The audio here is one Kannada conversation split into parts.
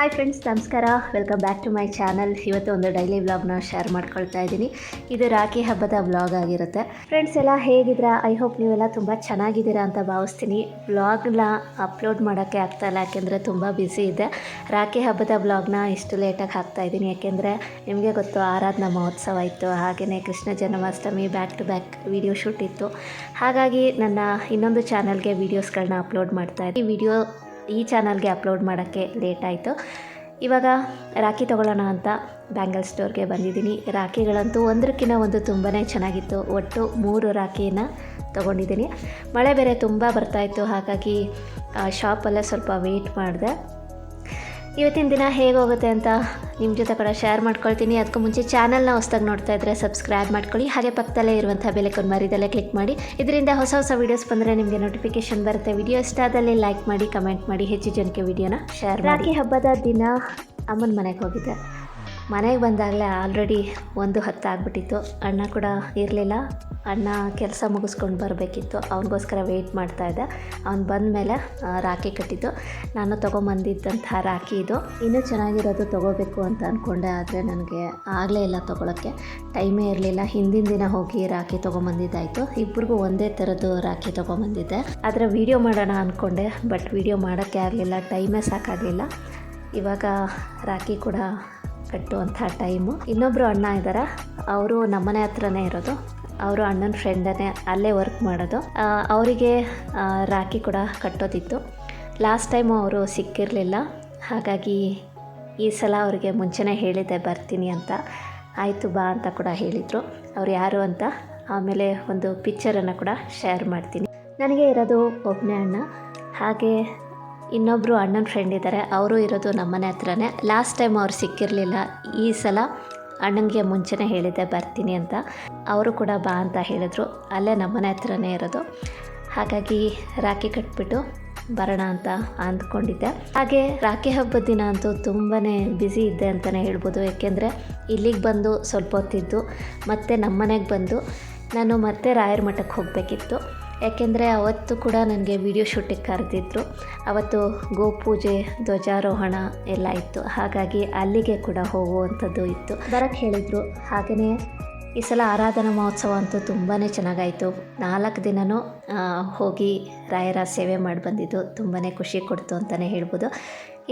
ಹಾಯ್ ಫ್ರೆಂಡ್ಸ್ ನಮಸ್ಕಾರ. Welcome back to my channel ಇವತ್ತು ಒಂದು ಡೈಲಿ ವ್ಲಾಗ್ನ ಶೇರ್ ಮಾಡ್ಕೊಳ್ತಾ ಇದ್ದೀನಿ. ಇದು ರಾಖಿ ಹಬ್ಬದ ವ್ಲಾಗ್ ಆಗಿರುತ್ತೆ. ಫ್ರೆಂಡ್ಸ್ ಎಲ್ಲ ಹೇಗಿದ್ದೀರಾ? ಐ ಹೋಪ್ ನೀವೆಲ್ಲ ತುಂಬ ಚೆನ್ನಾಗಿದ್ದೀರಾ ಅಂತ ಭಾವಿಸ್ತೀನಿ. ವ್ಲಾಗ್ನ ಅಪ್ಲೋಡ್ ಮಾಡೋಕ್ಕೆ ಆಗ್ತಾಯಿಲ್ಲ ಯಾಕೆಂದರೆ ತುಂಬ ಬ್ಯುಸಿ ಇದೆ. ರಾಖಿ ಹಬ್ಬದ ವ್ಲಾಗ್ನ ಇಷ್ಟು ಲೇಟಾಗಿ ಹಾಕ್ತಾ ಇದ್ದೀನಿ. ಯಾಕೆಂದರೆ ನಿಮಗೆ ಗೊತ್ತು, ಆರಾಧನಾ ಮಹೋತ್ಸವ ಇತ್ತು. ಹಾಗೆಯೇ Krishna Janmashtami back to back video shoot ಇತ್ತು. ಹಾಗಾಗಿ ನನ್ನ ಇನ್ನೊಂದು ಚಾನಲ್ಗೆ ವೀಡಿಯೋಸ್ಗಳನ್ನ ಅಪ್ಲೋಡ್ ಮಾಡ್ತಾ ಇದ್ದೀನಿ. ಈ ವಿಡಿಯೋ ಈ ಚಾನಲ್ಗೆ ಅಪ್ಲೋಡ್ ಮಾಡೋಕ್ಕೆ ಲೇಟ್ ಆಯಿತು. ಇವಾಗ ರಾಖಿ ತೊಗೊಳ್ಳೋಣ ಅಂತ ಬ್ಯಾಂಗಲ್ ಸ್ಟೋರ್ಗೆ ಬಂದಿದ್ದೀನಿ. ರಾಖಿಗಳಂತೂ ಒಂದಕ್ಕಿಂತ ಒಂದು ತುಂಬಾ ಚೆನ್ನಾಗಿತ್ತು. ಒಟ್ಟು ಮೂರು ರಾಖಿಯನ್ನು ತೊಗೊಂಡಿದ್ದೀನಿ. ಮಳೆ ಬೇರೆ ತುಂಬ ಬರ್ತಾಯಿತ್ತು ಹಾಗಾಗಿ ಶಾಪಲ್ಲೇ ಸ್ವಲ್ಪ ವೆಯ್ಟ್ ಮಾಡಿದೆ. ಇವತ್ತಿನ ದಿನ ಹೇಗೆ ಹೋಗುತ್ತೆ ಅಂತ ನಿಮ್ಮ ಜೊತೆ ಕೂಡ ಶೇರ್ ಮಾಡ್ಕೊಳ್ತೀನಿ. ಅದಕ್ಕೂ ಮುಂಚೆ ಚಾನಲ್ನ ಹೊಸ್ದಾಗಿ ನೋಡ್ತಾ ಇದ್ದರೆ ಸಬ್ಸ್ಕ್ರೈಬ್ ಮಾಡ್ಕೊಳ್ಳಿ. ಹಾಗೆ ಪಕ್ಕದಲ್ಲೇ ಇರುವಂಥ ಬೆಲೆಕೊಂಡು ಮರಿದಲ್ಲೇ ಕ್ಲಿಕ್ ಮಾಡಿ. ಇದರಿಂದ ಹೊಸ ಹೊಸ ವೀಡಿಯೋಸ್ ಬಂದರೆ ನಿಮಗೆ ನೋಟಿಫಿಕೇಶನ್ ಬರುತ್ತೆ. ವಿಡಿಯೋ ಇಷ್ಟ ಆದಲ್ಲಿ ಲೈಕ್ ಮಾಡಿ ಕಮೆಂಟ್ ಮಾಡಿ, ಹೆಚ್ಚು ಜನಕ್ಕೆ ವಿಡಿಯೋನ ಶೇರ್ ರಾಖಿ ಹಬ್ಬದ ದಿನ ಅಮ್ಮನ ಮನೆಗೆ ಹೋಗಿದ್ದೆ. ಮನೆಗೆ ಬಂದಾಗಲೇ ಆಲ್ರೆಡಿ ಒಂದು ಹತ್ತು ಆಗಿಬಿಟ್ಟಿತ್ತು. ಅಣ್ಣ ಕೂಡ ಇರಲಿಲ್ಲ. ಅಣ್ಣ ಕೆಲಸ ಮುಗಿಸ್ಕೊಂಡು ಬರಬೇಕಿತ್ತು. ಅವನಿಗೋಸ್ಕರ ವೆಯ್ಟ್ ಮಾಡ್ತಾಯಿದ್ದೆ ಅವ್ನು ಬಂದ ಮೇಲೆ ರಾಖಿ ಕಟ್ಟಿದ್ದು. ನಾನು ತೊಗೊಂಬಂದಿದ್ದಂಥ ರಾಖಿ ಇದು. ಇನ್ನೂ ಚೆನ್ನಾಗಿರೋದು ತೊಗೋಬೇಕು ಅಂತ ಅಂದ್ಕೊಂಡೆ ಆದರೆ ನನಗೆ ಆಗಲೇ ಇಲ್ಲ ತೊಗೊಳಕ್ಕೆ. ಟೈಮೇ ಇರಲಿಲ್ಲ. ಹಿಂದಿನ ದಿನ ಹೋಗಿ ರಾಖಿ ತೊಗೊಂಬಂದಿದ್ದಾಯಿತು. ಇಬ್ಬರಿಗೂ ಒಂದೇ ಥರದ್ದು ರಾಖಿ ತೊಗೊಂಬಂದಿದ್ದೆ. ಆದರೆ ವೀಡಿಯೋ ಮಾಡೋಣ ಅಂದ್ಕೊಂಡೆ ಬಟ್ ವೀಡಿಯೋ ಮಾಡೋಕ್ಕೆ ಆಗಲಿಲ್ಲ. ಟೈಮೇ ಸಾಕಾಗಲಿಲ್ಲ. ಇವಾಗ ರಾಖಿ ಕೂಡ ಕಟ್ಟುವಂಥ ಟೈಮು. ಇನ್ನೊಬ್ಬರು ಅಣ್ಣ ಇದ್ದಾರೆ ಅವರು ನಮ್ಮನೆ ಹತ್ರನೇ ಇರೋದು. ಅವರು ಅಣ್ಣನ ಫ್ರೆಂಡನೇ ಅಲ್ಲೇ ವರ್ಕ್ ಮಾಡೋದು. ಅವರಿಗೆ ರಾಖಿ ಕೂಡ ಕಟ್ಟೋದಿತ್ತು. ಲಾಸ್ಟ್ ಟೈಮು ಅವರು ಸಿಕ್ಕಿರಲಿಲ್ಲ. ಹಾಗಾಗಿ ಈ ಸಲ ಅವರಿಗೆ ಮುಂಚೆನೇ ಹೇಳಿದ್ದೆ, ಬರ್ತೀನಿ ಅಂತ. ಆಯಿತು, ಬಾ ಅಂತ ಕೂಡ ಹೇಳಿದರು. ಅವ್ರು ಯಾರು ಅಂತ ಆಮೇಲೆ ಒಂದು ಪಿಕ್ಚರನ್ನು ಕೂಡ ಶೇರ್ ಮಾಡ್ತೀನಿ. ನನಗೆ ಇರೋದು ಒಬ್ಬನೇ ಅಣ್ಣ. ಹಾಗೆ ಇನ್ನೊಬ್ಬರು ಅಣ್ಣನ ಫ್ರೆಂಡ್ ಇದ್ದಾರೆ ಅವರು ಇರೋದು ನಮ್ಮನೆ ಹತ್ರನೇ. ಲಾಸ್ಟ್ ಟೈಮ್ ಅವ್ರು ಸಿಕ್ಕಿರಲಿಲ್ಲ, ಈ ಸಲ ಅಣ್ಣನಿಗೆ ಮುಂಚೆನೇ ಹೇಳಿದ್ದೆ, ಬರ್ತೀನಿ ಅಂತ. ಅವರು ಕೂಡ ಬಾ ಅಂತ ಹೇಳಿದರು, ಅಲ್ಲೇ ನಮ್ಮನೆ ಹತ್ರನೇ ಇರೋದು. ಹಾಗಾಗಿ ರಾಖಿ ಕಟ್ಬಿಟ್ಟು ಬರೋಣ ಅಂತ ಅಂದ್ಕೊಂಡಿದ್ದೆ. ಹಾಗೆ ರಾಖಿ ಹಬ್ಬದ ದಿನ ಅಂತೂ ತುಂಬಾ ಬ್ಯುಸಿ ಇದ್ದೆ ಅಂತಲೇ ಹೇಳ್ಬೋದು. ಏಕೆಂದರೆ ಇಲ್ಲಿಗೆ ಬಂದು ಸ್ವಲ್ಪ ಹೊತ್ತಿದ್ದು, ಮತ್ತೆ ನಮ್ಮನೆಗೆ ಬಂದು ನಾನು ಮತ್ತೆ ರಾಯರ ಮಠಕ್ಕೆ ಹೋಗಬೇಕಿತ್ತು. ಯಾಕೆಂದರೆ ಅವತ್ತು ಕೂಡ ನನಗೆ ವಿಡಿಯೋ ಶೂಟಿಗೆ ಕರೆದಿದ್ರು. ಅವತ್ತು ಗೋಪೂಜೆ, ಧ್ವಜಾರೋಹಣ ಎಲ್ಲ ಇತ್ತು. ಹಾಗಾಗಿ ಅಲ್ಲಿಗೆ ಕೂಡ ಹೋಗುವಂಥದ್ದು ಇತ್ತು. ಬರಕ್ಕೆ ಹೇಳಿದರು ಹಾಗೆಯೇ ಈ ಸಲ ಆರಾಧನಾ ಮಹೋತ್ಸವ ಅಂತೂ ತುಂಬಾ ಚೆನ್ನಾಗಾಯಿತು. ನಾಲ್ಕು ದಿನವೂ ಹೋಗಿ ರಾಯರ ಸೇವೆ ಮಾಡಿ ಬಂದಿದ್ದು ತುಂಬಾ ಖುಷಿ ಕೊಡ್ತು ಅಂತಲೇ ಹೇಳ್ಬೋದು.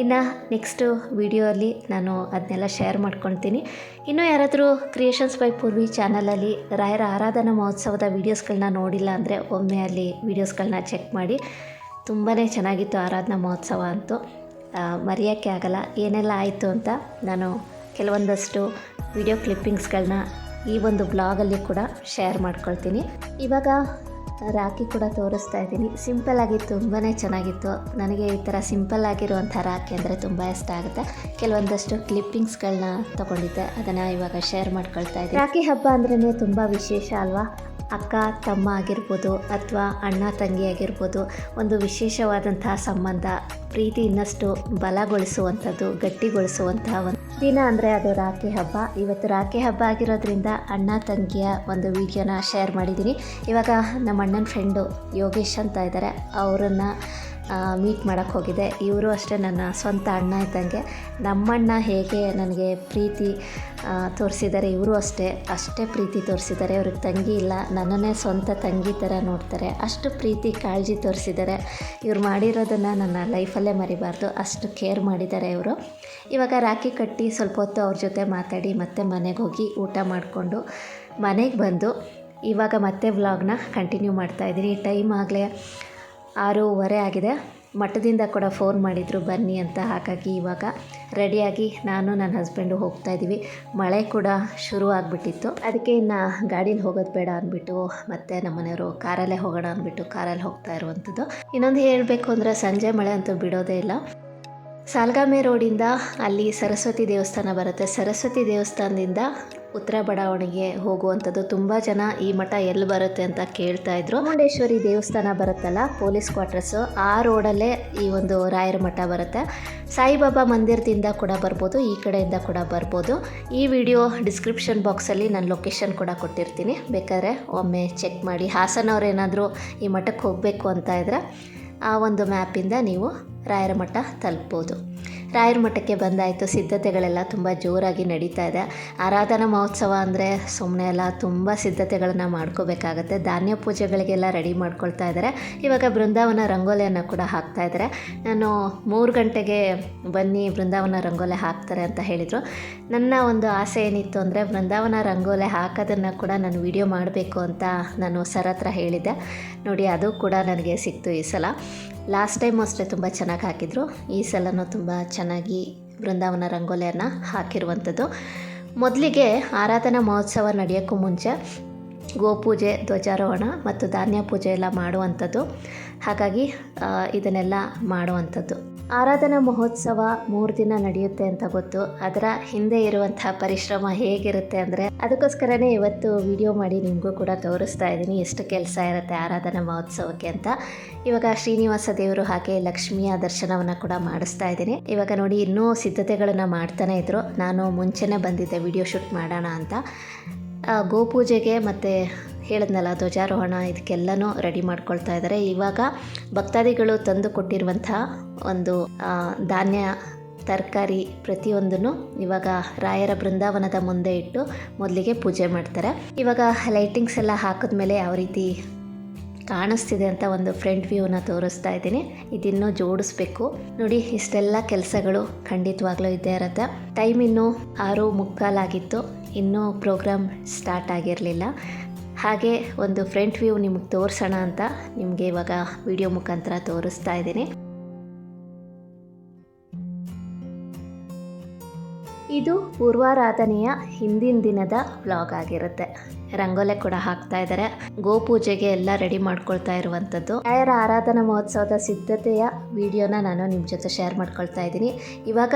ಇನ್ನು ನೆಕ್ಸ್ಟು ವಿಡಿಯೋಲಿ ನಾನು ಅದನ್ನೆಲ್ಲ ಶೇರ್ ಮಾಡ್ಕೊಳ್ತೀನಿ. ಇನ್ನೂ ಯಾರಾದರೂ ಕ್ರಿಯೇಷನ್ಸ್ ಬೈ ಪೂರ್ವಿ ಚಾನಲಲ್ಲಿ ರಾಯರ ಆರಾಧನಾ ಮಹೋತ್ಸವದ ವೀಡಿಯೋಸ್ಗಳನ್ನ ನೋಡಿಲ್ಲ ಅಂದರೆ ಒಮ್ಮೆ ಅಲ್ಲಿ ವೀಡಿಯೋಸ್ಗಳನ್ನ ಚೆಕ್ ಮಾಡಿ. ತುಂಬಾ ಚೆನ್ನಾಗಿತ್ತು ಆರಾಧನಾ ಮಹೋತ್ಸವ ಅಂತೂ. ಮರೆಯೋಕ್ಕೆ ಆಗಲ್ಲ, ಏನೆಲ್ಲ ಆಯಿತು ಅಂತ ನಾನು ಕೆಲವೊಂದಷ್ಟು ವಿಡಿಯೋ ಕ್ಲಿಪ್ಪಿಂಗ್ಸ್ಗಳನ್ನ ಈ ಒಂದು ಬ್ಲಾಗಲ್ಲಿ ಕೂಡ ಶೇರ್ ಮಾಡ್ಕೊಳ್ತೀನಿ. ಇವಾಗ ರಾಖಿ ಕೂಡ ತೋರಿಸ್ತಾ ಇದ್ದೀನಿ. ಸಿಂಪಲ್ಲಾಗಿ ತುಂಬಾ ಚೆನ್ನಾಗಿತ್ತು. ನನಗೆ ಈ ಥರ ಸಿಂಪಲ್ ಆಗಿರುವಂಥ ರಾಖಿ ಅಂದರೆ ತುಂಬ ಇಷ್ಟ ಆಗುತ್ತೆ. ಕೆಲವೊಂದಷ್ಟು ಕ್ಲಿಪ್ಪಿಂಗ್ಸ್ಗಳನ್ನ ತೊಗೊಂಡಿದ್ದೆ. ಅದನ್ನು ಇವಾಗ ಶೇರ್ ಮಾಡ್ಕೊಳ್ತಾ ಇದ್ದೀನಿ. ರಾಖಿ ಹಬ್ಬ ಅಂದ್ರೇ ತುಂಬ ವಿಶೇಷ ಅಲ್ವಾ? ಅಕ್ಕ, ತಮ್ಮ ಆಗಿರ್ಬೋದು ಅಥವಾ ಅಣ್ಣ, ತಂಗಿ ಆಗಿರ್ಬೋದು. ಒಂದು ವಿಶೇಷವಾದಂತಹ ಸಂಬಂಧ. ಪ್ರೀತಿ ಇನ್ನಷ್ಟು ಬಲಗೊಳಿಸುವಂಥದ್ದು, ಗಟ್ಟಿಗೊಳಿಸುವಂತಹ ಒಂದು ದಿನ ಅಂದರೆ ಅದು ರಾಖಿ ಹಬ್ಬ. ಇವತ್ತು ರಾಖಿ ಹಬ್ಬ ಆಗಿರೋದ್ರಿಂದ ಅಣ್ಣ ತಂಗಿಯ ಒಂದು ವಿಡಿಯೋನ ಶೇರ್ ಮಾಡಿದ್ದೀನಿ. ಇವಾಗ ನಮ್ಮ ಅಣ್ಣನ ಫ್ರೆಂಡು ಯೋಗೇಶ್ ಅಂತ ಇದ್ದಾರೆ. ಅವರನ್ನು ಮೀಟ್ ಮಾಡೋಕ್ಕೆ ಹೋಗಿದ್ದೆ ಇವರು ಅಷ್ಟೇ ನನ್ನ ಸ್ವಂತ ಅಣ್ಣ ಇದ್ದಂಗೆ. ನಮ್ಮಣ್ಣ ಹೇಗೆ ನನಗೆ ಪ್ರೀತಿ ತೋರಿಸಿದ್ದಾರೆ ಇವರು ಅಷ್ಟೇ. ಅಷ್ಟೇ ಪ್ರೀತಿ ತೋರಿಸಿದ್ದಾರೆ ಅವ್ರಿಗೆ ತಂಗಿ ಇಲ್ಲ. ನನ್ನನ್ನೇ ಸ್ವಂತ ತಂಗಿ ಥರ ನೋಡ್ತಾರೆ. ಅಷ್ಟು ಪ್ರೀತಿ, ಕಾಳಜಿ ತೋರಿಸಿದ್ದಾರೆ ಇವ್ರು ಮಾಡಿರೋದನ್ನು ನನ್ನ ಲೈಫಲ್ಲೇ ಮರಿಬಾರ್ದು. ಅಷ್ಟು ಕೇರ್ ಮಾಡಿದ್ದಾರೆ ಇವರು. ಇವಾಗ ರಾಖಿ ಕಟ್ಟಿ ಸ್ವಲ್ಪ ಹೊತ್ತು ಅವ್ರ ಜೊತೆ ಮಾತಾಡಿ ಮತ್ತೆ ಮನೆಗೆ ಹೋಗಿ ಊಟ ಮಾಡಿಕೊಂಡು ಮನೆಗೆ ಬಂದು ಇವಾಗ ಮತ್ತೆ ವ್ಲಾಗ್ನ ಕಂಟಿನ್ಯೂ ಮಾಡ್ತಾಯಿದ್ದೀನಿ ಟೈಮ್ ಆಗಲೇ ಆರೂವರೆ ಆಗಿದೆ. ಮಠದಿಂದ ಕೂಡ ಫೋನ್ ಮಾಡಿದರು, ಬನ್ನಿ ಅಂತ. ಹಾಗಾಗಿ ಇವಾಗ ರೆಡಿಯಾಗಿ ನಾನು ನನ್ನ ಹಸ್ಬೆಂಡು ಹೋಗ್ತಾ ಇದ್ದೀವಿ. ಮಳೆ ಕೂಡ ಶುರು ಆಗಿಬಿಟ್ಟಿತ್ತು. ಅದಕ್ಕೆ ಇನ್ನು ಗಾಡೀಲಿ ಹೋಗೋದು ಬೇಡ ಅಂದ್ಬಿಟ್ಟು ಮತ್ತು ನಮ್ಮನೆಯವರು ಕಾರಲ್ಲೇ ಹೋಗೋಣ ಅಂದ್ಬಿಟ್ಟು ಕಾರಲ್ಲಿ ಹೋಗ್ತಾ ಇರುವಂಥದ್ದು ಇನ್ನೊಂದು ಹೇಳಬೇಕು ಅಂದರೆ ಸಂಜೆ ಮಳೆ ಅಂತೂ ಬಿಡೋದೇ ಇಲ್ಲ. ಸಾಲ್ಗಾಮೆ ರೋಡಿಂದ ಅಲ್ಲಿ ಸರಸ್ವತಿ ದೇವಸ್ಥಾನ ಬರುತ್ತೆ. ಸರಸ್ವತಿ ದೇವಸ್ಥಾನದಿಂದ ಉತ್ತರ ಬಡಾವಣೆಗೆ ಹೋಗುವಂಥದ್ದು ತುಂಬ ಜನ ಈ ಮಠ ಎಲ್ಲಿ ಬರುತ್ತೆ ಅಂತ ಕೇಳ್ತಾ ಇದ್ರು. ಮುಂಡೇಶ್ವರಿ ದೇವಸ್ಥಾನ ಬರುತ್ತಲ್ಲ, ಪೊಲೀಸ್ ಕ್ವಾರ್ಟರ್ಸು, ಆ ರೋಡಲ್ಲೇ ಈ ಒಂದು ರಾಯರ ಮಠ ಬರುತ್ತೆ. ಸಾಯಿಬಾಬಾ ಮಂದಿರದಿಂದ ಕೂಡ ಬರ್ಬೋದು, ಈ ಕಡೆಯಿಂದ ಕೂಡ ಬರ್ಬೋದು. ಈ ವಿಡಿಯೋ ಡಿಸ್ಕ್ರಿಪ್ಷನ್ ಬಾಕ್ಸಲ್ಲಿ ನಾನು ಲೊಕೇಶನ್ ಕೂಡ ಕೊಟ್ಟಿರ್ತೀನಿ. ಬೇಕಾದ್ರೆ ಒಮ್ಮೆ ಚೆಕ್ ಮಾಡಿ. ಹಾಸನವ್ರೇನಾದರೂ ಈ ಮಠಕ್ಕೆ ಹೋಗಬೇಕು ಅಂತ ಇದ್ದರೆ ಆ ಒಂದು ಮ್ಯಾಪಿಂದ ನೀವು ರಾಯರ ಮಠ ತಲುಪ್ಬೋದು. ರಾಯರ ಮಠಕ್ಕೆ ಬಂದಾಯಿತು. ಸಿದ್ಧತೆಗಳೆಲ್ಲ ತುಂಬ ಜೋರಾಗಿ ನಡೀತಾ ಇದೆ. ಆರಾಧನಾ ಮಹೋತ್ಸವ ಅಂದರೆ ಸುಮ್ಮನೆ ಎಲ್ಲ ತುಂಬ ಸಿದ್ಧತೆಗಳನ್ನು ಮಾಡ್ಕೋಬೇಕಾಗತ್ತೆ. ಧಾನ್ಯ ಪೂಜೆಗಳಿಗೆಲ್ಲ ರೆಡಿ ಮಾಡ್ಕೊಳ್ತಾ ಇದ್ದಾರೆ ಇವಾಗ ಬೃಂದಾವನ ರಂಗೋಲಿಯನ್ನು ಕೂಡ ಹಾಕ್ತಾ ಇದ್ದಾರೆ ನಾನು ಮೂರು ಗಂಟೆಗೆ ಬನ್ನಿ, ಬೃಂದಾವನ ರಂಗೋಲೆ ಹಾಕ್ತಾರೆ ಅಂತ ಹೇಳಿದರು. ನನ್ನ ಒಂದು ಆಸೆ ಏನಿತ್ತು ಅಂದರೆ ಬೃಂದಾವನ ರಂಗೋಲೆ ಹಾಕೋದನ್ನು ಕೂಡ ನಾನು ವಿಡಿಯೋ ಮಾಡಬೇಕು ಅಂತ ನಾನು ಸರ್ ಹತ್ರ ಹೇಳಿದ್ದೆ. ನೋಡಿ, ಅದು ಕೂಡ ನನಗೆ ಸಿಕ್ತು ಈ ಸಲ. ಲಾಸ್ಟ್ ಟೈಮ್ ಅಷ್ಟೇ ತುಂಬ ಚೆನ್ನಾಗಿ ಹಾಕಿದರು. ಈ ಸಲನೂ ತುಂಬ ಚೆನ್ನಾಗಿ ಬೃಂದಾವನ ರಂಗೋಲಿಯನ್ನು ಹಾಕಿರುವಂಥದ್ದು ಮೊದಲಿಗೆ ಆರಾಧನಾ ಮಹೋತ್ಸವ ನಡೆಯೋಕ್ಕೂ ಮುಂಚೆ ಗೋಪೂಜೆ, ಧ್ವಜಾರೋಹಣ ಮತ್ತು ಧಾನ್ಯ ಪೂಜೆ ಎಲ್ಲ ಮಾಡುವಂಥದ್ದು ಹಾಗಾಗಿ ಇದನ್ನೆಲ್ಲ ಮಾಡುವಂಥದ್ದು ಆರಾಧನಾ ಮಹೋತ್ಸವ ಮೂರು ದಿನ ನಡೆಯುತ್ತೆ ಅಂತ ಗೊತ್ತು. ಅದರ ಹಿಂದೆ ಇರುವಂತಹ ಪರಿಶ್ರಮ ಹೇಗಿರುತ್ತೆ ಅಂದರೆ ಅದಕ್ಕೋಸ್ಕರನೇ ಇವತ್ತು ವಿಡಿಯೋ ಮಾಡಿ ನಿಮಗೂ ಕೂಡ ತೋರಿಸ್ತಾ ಇದ್ದೀನಿ ಎಷ್ಟು ಕೆಲಸ ಇರುತ್ತೆ ಆರಾಧನಾ ಮಹೋತ್ಸವಕ್ಕೆ ಅಂತ. ಇವಾಗ ಶ್ರೀನಿವಾಸ ದೇವರು ಹಾಗೆ ಲಕ್ಷ್ಮಿಯ ದರ್ಶನವನ್ನು ಕೂಡ ಮಾಡಿಸ್ತಾ ಇದ್ದೀನಿ. ಇವಾಗ ನೋಡಿ ಇನ್ನೂ ಸಿದ್ಧತೆಗಳನ್ನು ಮಾಡ್ತಾನೆ ಇದ್ರು. ನಾನು ಮುಂಚೆನೇ ಬಂದಿದ್ದೆ ವಿಡಿಯೋ ಶೂಟ್ ಮಾಡೋಣ ಅಂತ. ಗೋಪೂಜೆಗೆ ಮತ್ತು ಹೇಳಿದ್ನಲ್ಲ, ಧ್ವಜಾರೋಹಣ ಇದಕ್ಕೆಲ್ಲನೂ ರೆಡಿ ಮಾಡ್ಕೊಳ್ತಾ ಇದ್ದಾರೆ ಇವಾಗ ಭಕ್ತಾದಿಗಳು ತಂದು ಕೊಟ್ಟಿರುವಂಥ ಒಂದು ಧಾನ್ಯ, ತರಕಾರಿ ಪ್ರತಿಯೊಂದನ್ನು ಇವಾಗ ರಾಯರ ಬೃಂದಾವನದ ಮುಂದೆ ಇಟ್ಟು ಮೊದಲಿಗೆ ಪೂಜೆ ಮಾಡ್ತಾರೆ. ಇವಾಗ ಲೈಟಿಂಗ್ಸ್ ಎಲ್ಲ ಹಾಕಿದ್ಮೇಲೆ ಯಾವ ರೀತಿ ಕಾಣಿಸ್ತಿದೆ ಅಂತ ಒಂದು ಫ್ರಂಟ್ ವ್ಯೂನ ತೋರಿಸ್ತಾ ಇದ್ದೀನಿ. ಇದಿನ್ನೂ ಜೋಡಿಸ್ಬೇಕು. ನೋಡಿ, ಇಷ್ಟೆಲ್ಲ ಕೆಲಸಗಳು ಖಂಡಿತವಾಗ್ಲೂ ಇದ್ದೇ ಇರುತ್ತೆ. ಟೈಮ್ ಇನ್ನೂ ಆರು ಮುಕ್ಕಾಲಾಗಿತ್ತು. ಇನ್ನೂ ಪ್ರೋಗ್ರಾಮ್ ಸ್ಟಾರ್ಟ್ ಆಗಿರಲಿಲ್ಲ. ಹಾಗೆ ಒಂದು ಫ್ರಂಟ್ ವ್ಯೂ ನಿಮಗೆ ತೋರಿಸೋಣ ಅಂತ ನಿಮಗೆ ಇವಾಗ ವಿಡಿಯೋ ಮುಖಾಂತರ ತೋರಿಸ್ತಾ ಇದ್ದೀನಿ. ಇದು ಪೂರ್ವಾರಾಧನೆಯ ಹಿಂದಿನ ದಿನದ ವ್ಲಾಗ್ ಆಗಿರುತ್ತೆ. ರಂಗೋಲೆ ಕೂಡ ಹಾಕ್ತಾ ಇದ್ದಾರೆ ಗೋಪೂಜೆಗೆ ಎಲ್ಲ ರೆಡಿ ಮಾಡ್ಕೊಳ್ತಾ ಇರುವಂಥದ್ದು ರಾಯರ ಆರಾಧನಾ ಮಹೋತ್ಸವದ ಸಿದ್ಧತೆಯ ವಿಡಿಯೋನ ನಾನು ನಿಮ್ಮ ಜೊತೆ ಶೇರ್ ಮಾಡ್ಕೊಳ್ತಾ ಇದ್ದೀನಿ. ಇವಾಗ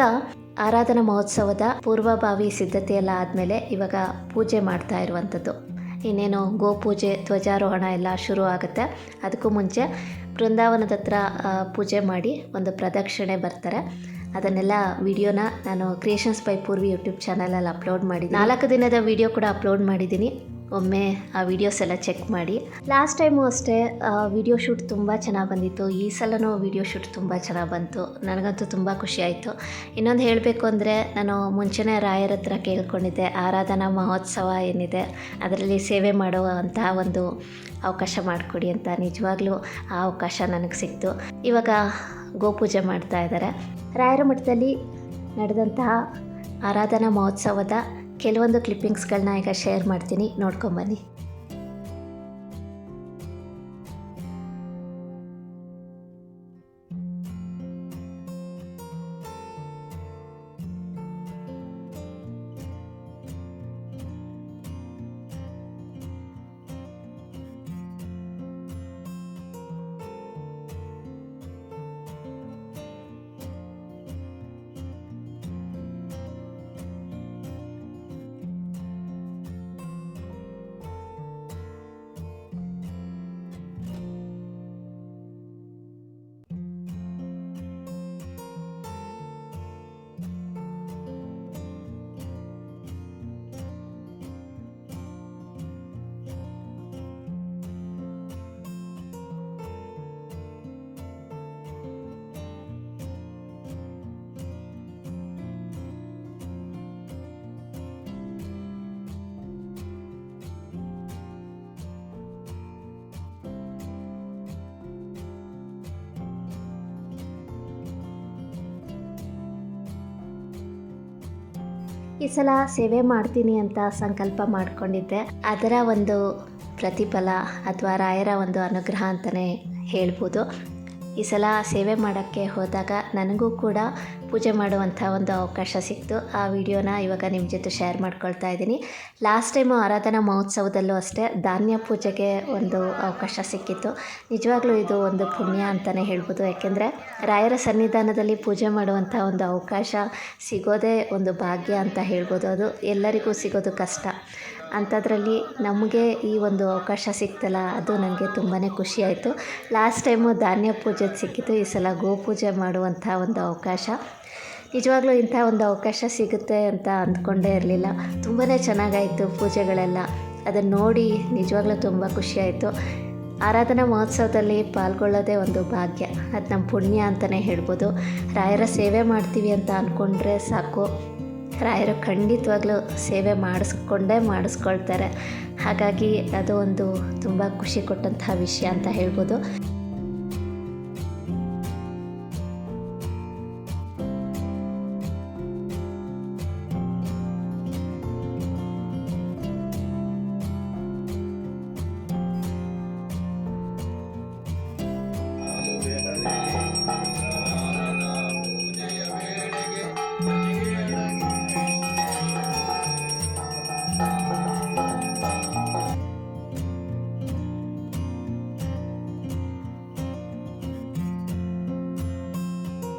ಆರಾಧನಾ ಮಹೋತ್ಸವದ ಪೂರ್ವಭಾವಿ ಸಿದ್ಧತೆ ಎಲ್ಲ ಆದಮೇಲೆ ಇವಾಗ ಪೂಜೆ ಮಾಡ್ತಾ ಇರುವಂಥದ್ದು ಇನ್ನೇನು ಗೋಪೂಜೆ, ಧ್ವಜಾರೋಹಣ ಎಲ್ಲ ಶುರು ಆಗುತ್ತೆ. ಅದಕ್ಕೂ ಮುಂಚೆ ಬೃಂದಾವನದ ಹತ್ರ ಪೂಜೆ ಮಾಡಿ ಒಂದು ಪ್ರದಕ್ಷಿಣೆ ಬರ್ತಾರೆ. ಅದನ್ನೆಲ್ಲ ವಿಡಿಯೋನ ನಾನು ಕ್ರಿಯೇಷನ್ಸ್ ಬೈ ಪೂರ್ವಿ ಯೂಟ್ಯೂಬ್ ಚಾನಲಲ್ಲಿ ಅಪ್ಲೋಡ್ ಮಾಡಿದ್ದೀನಿ. ನಾಲ್ಕು ದಿನದ ವಿಡಿಯೋ ಕೂಡ ಅಪ್ಲೋಡ್ ಮಾಡಿದ್ದೀನಿ. ಒಮ್ಮೆ ಆ ವಿಡಿಯೋಸ್ ಎಲ್ಲ ಚೆಕ್ ಮಾಡಿ. ಲಾಸ್ಟ್ ಟೈಮು ಅಷ್ಟೇ ವಿಡಿಯೋ ಶೂಟ್ ತುಂಬ ಚೆನ್ನಾಗಿ ಬಂದಿತ್ತು. ಈ ಸಲನೂ ವಿಡಿಯೋ ಶೂಟ್ ತುಂಬ ಚೆನ್ನಾಗಿ ಬಂತು. ನನಗಂತೂ ತುಂಬ ಖುಷಿ ಆಯಿತು. ಇನ್ನೊಂದು ಹೇಳಬೇಕು ಅಂದರೆ, ನಾನು ಮುಂಚೆನೇ ರಾಯರ ಹತ್ರ ಕೇಳ್ಕೊಂಡಿದ್ದೆ. ಆರಾಧನಾ ಮಹೋತ್ಸವ ಏನಿದೆ, ಅದರಲ್ಲಿ ಸೇವೆ ಮಾಡುವಂತಹ ಒಂದು ಅವಕಾಶ ಮಾಡಿಕೊಡಿ ಅಂತ ನಿಜವಾಗ್ಲೂ ಆ ಅವಕಾಶ ನನಗೆ ಸಿಕ್ತು. ಇವಾಗ ಗೋಪೂಜೆ ಮಾಡ್ತಾ ಇದ್ದಾರೆ ರಾಯರ ಮಠದಲ್ಲಿ ನಡೆದಂತಹ ಆರಾಧನಾ ಮಹೋತ್ಸವದ ಕೆಲವೊಂದು ಕ್ಲಿಪ್ಪಿಂಗ್ಸ್ಗಳನ್ನ ಈಗ ಶೇರ್ ಮಾಡ್ತೀನಿ. ನೋಡ್ಕೊಂಬನ್ನಿ ಈ ಸಲ ಸೇವೆ ಮಾಡ್ತೀನಿ ಅಂತ ಸಂಕಲ್ಪ ಮಾಡಿಕೊಂಡಿದ್ದೆ. ಅದರ ಒಂದು ಪ್ರತಿಫಲ ಅಥವಾ ರಾಯರ ಒಂದು ಅನುಗ್ರಹ ಅಂತಲೇ ಹೇಳ್ಬೋದು. ಈ ಸಲ ಸೇವೆ ಮಾಡೋಕ್ಕೆ ಹೋದಾಗ ನನಗೂ ಕೂಡ ಪೂಜೆ ಮಾಡುವಂಥ ಒಂದು ಅವಕಾಶ ಸಿಕ್ತು. ಆ ವಿಡಿಯೋನ ಇವಾಗ ನಿಮ್ಮ ಜೊತೆ ಶೇರ್ ಮಾಡ್ಕೊಳ್ತಾ ಇದ್ದೀನಿ. ಲಾಸ್ಟ್ ಟೈಮು ಆರಾಧನಾ ಮಹೋತ್ಸವದಲ್ಲೂ ಅಷ್ಟೇ ಧಾನ್ಯ ಪೂಜೆಗೆ ಒಂದು ಅವಕಾಶ ಸಿಕ್ಕಿತ್ತು. ನಿಜವಾಗ್ಲೂ ಇದು ಒಂದು ಪುಣ್ಯ ಅಂತಲೇ ಹೇಳ್ಬೋದು. ಯಾಕೆಂದರೆ ರಾಯರ ಸನ್ನಿಧಾನದಲ್ಲಿ ಪೂಜೆ ಮಾಡುವಂಥ ಒಂದು ಅವಕಾಶ ಸಿಗೋದೇ ಒಂದು ಭಾಗ್ಯ ಅಂತ ಹೇಳ್ಬೋದು. ಅದು ಎಲ್ಲರಿಗೂ ಸಿಗೋದು ಕಷ್ಟ. ಅಂಥದ್ರಲ್ಲಿ ನಮಗೆ ಈ ಒಂದು ಅವಕಾಶ ಸಿಕ್ತಲ್ಲ, ಅದು ನನಗೆ ತುಂಬಾ ಖುಷಿಯಾಯಿತು ಲಾಸ್ಟ್ ಟೈಮು ಧಾನ್ಯ ಪೂಜೆದು ಸಿಕ್ಕಿತ್ತು ಈ ಸಲ ಗೋಪೂಜೆ ಮಾಡುವಂಥ ಒಂದು ಅವಕಾಶ. ನಿಜವಾಗ್ಲೂ ಇಂಥ ಒಂದು ಅವಕಾಶ ಸಿಗುತ್ತೆ ಅಂತ ಅಂದ್ಕೊಂಡೇ ಇರಲಿಲ್ಲ. ತುಂಬಾ ಚೆನ್ನಾಗಾಯಿತು ಪೂಜೆಗಳೆಲ್ಲ. ಅದನ್ನು ನೋಡಿ ನಿಜವಾಗ್ಲೂ ತುಂಬ ಖುಷಿಯಾಯಿತು ಆರಾಧನಾ ಮಹೋತ್ಸವದಲ್ಲಿ ಪಾಲ್ಗೊಳ್ಳೋದೇ ಒಂದು ಭಾಗ್ಯ. ಅದು ನಮ್ಮ ಪುಣ್ಯ ಅಂತಲೇ ಹೇಳ್ಬೋದು. ರಾಯರ ಸೇವೆ ಮಾಡ್ತೀವಿ ಅಂತ ಅಂದ್ಕೊಂಡ್ರೆ ಸಾಕು. ರಾಯರು ಖಂಡಿತವಾಗ್ಲೂ ಸೇವೆ ಮಾಡಿಸ್ಕೊಂಡೇ ಮಾಡಿಸ್ಕೊಳ್ತಾರೆ. ಹಾಗಾಗಿ ಅದು ಒಂದು ತುಂಬ ಖುಷಿ ಕೊಟ್ಟಂತಹ ವಿಷಯ ಅಂತ ಹೇಳ್ಬೋದು.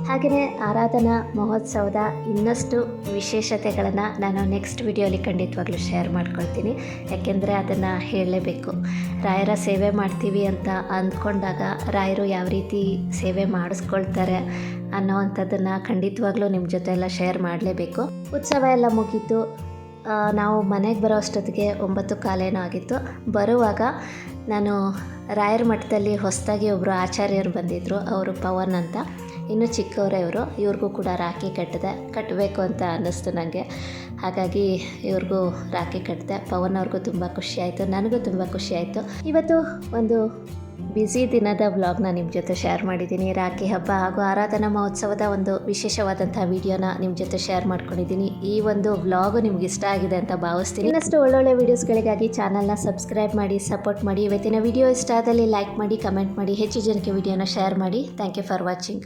ಹಾಗೆಯೇ ಆರಾಧನಾ ಮಹೋತ್ಸವದ ಇನ್ನಷ್ಟು ವಿಶೇಷತೆಗಳನ್ನು ನಾನು ನೆಕ್ಸ್ಟ್ ವಿಡಿಯೋಲಿ ಖಂಡಿತವಾಗ್ಲೂ ಶೇರ್ ಮಾಡ್ಕೊಳ್ತೀನಿ. ಯಾಕೆಂದರೆ ಅದನ್ನು ಹೇಳಲೇಬೇಕು. ರಾಯರ ಸೇವೆ ಮಾಡ್ತೀವಿ ಅಂತ ಅಂದ್ಕೊಂಡಾಗ ರಾಯರು ಯಾವ ರೀತಿ ಸೇವೆ ಮಾಡಿಸ್ಕೊಳ್ತಾರೆ ಅನ್ನೋವಂಥದ್ದನ್ನು ಖಂಡಿತವಾಗ್ಲೂ ನಿಮ್ಮ ಜೊತೆ ಎಲ್ಲ ಶೇರ್ ಮಾಡಲೇಬೇಕು. ಉತ್ಸವ ಎಲ್ಲ ಮುಗೀತು. ನಾವು ಮನೆಗೆ ಬರೋ ಅಷ್ಟೊತ್ತಿಗೆ ಒಂಬತ್ತು ಕಾಲೇನೋ ಆಗಿತ್ತು. ಬರುವಾಗ ನಾನು ರಾಯರ ಮಠದಲ್ಲಿ ಹೊಸದಾಗಿ ಒಬ್ಬರು ಆಚಾರ್ಯರು ಬಂದಿದ್ದರು ಅವರು ಪವನ್ ಅಂತ. ಇನ್ನೂ ಚಿಕ್ಕವರೇ ಇವರು, ಇವ್ರಿಗೂ ಕೂಡ ರಾಖಿ ಕಟ್ಟಿದೆ. ಕಟ್ಟಬೇಕು ಅಂತ ಅನ್ನಿಸ್ತು ನನಗೆ ಹಾಗಾಗಿ ಇವ್ರಿಗೂ ರಾಖಿ ಕಟ್ಟಿದೆ. ಪವನ್ ಅವ್ರಿಗೂ ತುಂಬ ಖುಷಿಯಾಯಿತು ನನಗೂ ತುಂಬ ಖುಷಿಯಾಯಿತು ಇವತ್ತು ಒಂದು ಬ್ಯುಸಿ ದಿನದ ವ್ಲಾಗ್ನ ನಿಮ್ಮ ಜೊತೆ ಶೇರ್ ಮಾಡಿದ್ದೀನಿ. ರಾಖಿ ಹಬ್ಬ ಹಾಗೂ ಆರಾಧನಾ ಮಹೋತ್ಸವದ ಒಂದು ವಿಶೇಷವಾದಂಥ ವಿಡಿಯೋನ ನಿಮ್ಮ ಜೊತೆ ಶೇರ್ ಮಾಡ್ಕೊಂಡಿದ್ದೀನಿ. ಈ ಒಂದು ವ್ಲಾಗು ನಿಮ್ಗೆ ಇಷ್ಟ ಆಗಿದೆ ಅಂತ ಭಾವಿಸ್ತೀನಿ. ಇನ್ನಷ್ಟು ಒಳ್ಳೊಳ್ಳೆ ವೀಡಿಯೋಸ್ಗಳಿಗಾಗಿ ಚಾನಲ್ನ ಸಬ್ಸ್ಕ್ರೈಬ್ ಮಾಡಿ ಸಪೋರ್ಟ್ ಮಾಡಿ. ಇವತ್ತಿನ ವಿಡಿಯೋ ಇಷ್ಟ ಆದಲ್ಲಿ ಲೈಕ್ ಮಾಡಿ ಕಮೆಂಟ್ ಮಾಡಿ. ಹೆಚ್ಚು ಜನಕ್ಕೆ ವಿಡಿಯೋನ ಶೇರ್ ಮಾಡಿ. Thank you for watching